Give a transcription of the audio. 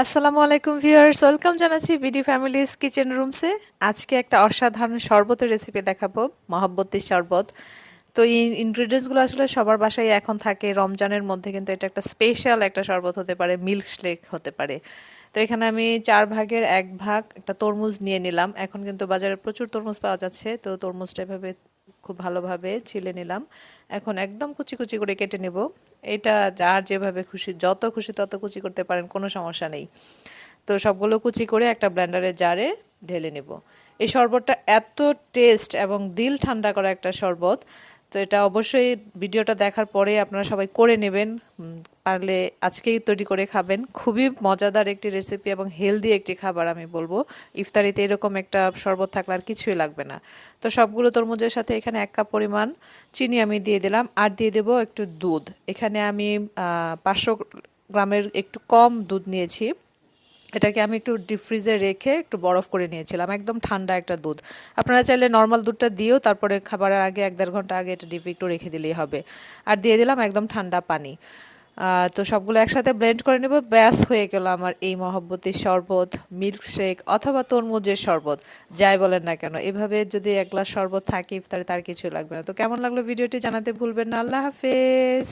আসসালামু আলাইকুম viewers, welcome জানাচ্ছি বিডি ফ্যামিলিস কিচেন রুমসে। আজকে একটা অসাধারণ শরবতের রেসিপি দেখাবো, মহাব্বতী শরবত। তো এই ইনগ্রিডিয়েন্টসগুলো আসলে সবার বাসায় এখন থাকে, রমজানের মধ্যে কিন্তু এটা একটা স্পেশাল একটা শরবত হতে পারে মিল্ক শেক হতে পারে। তো এখানে আমি চার ভাগের এক ভাগ একটা তরমুজ নিয়ে নিলাম। এখন কিন্তু বাজারে প্রচুর তরমুজ পাওয়া যাচ্ছে, তো তরমুজটা এভাবে খুব ভালোভাবে ছিলে নিলাম। এখন একদম কুচি কুচি করে কেটে নেব। এটা যার যেভাবে খুশি, যত খুশি তত কুচি করতে পারেন, কোনো সমস্যা নেই। তো সবগুলো কুচি করে একটা ব্লেন্ডারের জারে ঢেলে নেব। এই শরবতটা এত টেস্ট এবং দিল ঠান্ডা করা একটা শরবত তো এটা অবশ্যই ভিডিওটা দেখার পরে আপনারা সবাই করে নেবেন। পারলে আজকেই তৈরি করে খাবেন। খুবই মজাদার একটি রেসিপি এবং হেলদি একটি খাবার আমি বলব। ইফতারিতে এরকম একটা শরবত থাকলে আর কিছুই লাগবে না। তো সবগুলো তরমুজের সাথে এখানে এক কাপ পরিমাণ চিনি আমি দিয়ে দিলাম। আর দিয়ে দেব একটু দুধ। এখানে আমি পাঁচশো গ্রামের একটু কম দুধ নিয়েছি। এটাকে আমি একটু ডিপ ফ্রিজে রেখে একটু বরফ করে নিয়েছিলাম, একদম ঠান্ডা একটা দুধ। আপনারা চাইলে নর্মাল দুধটা দিয়েও তারপরে খাবারের আগে এক দেড় ঘণ্টা আগে এটা ডিপ একটু রেখে দিলেই হবে। আর দিয়ে দিলাম একদম ঠান্ডা পানি। তো সবগুলো একসাথে ব্লেন্ড করে নেব, ব্যাস হয়ে গেল আমার এই মহব্বতীর শরবত মিল্ক শেক অথবা তরমুজের শরবত, যাই বলেন না কেন। এভাবে যদি এক গ্লাস শরবত থাকে ইফতারে তার কিছু লাগবে না। তো কেমন লাগল ভিডিওটি জানাতে ভুলবেন না। আল্লাহ হাফেজ।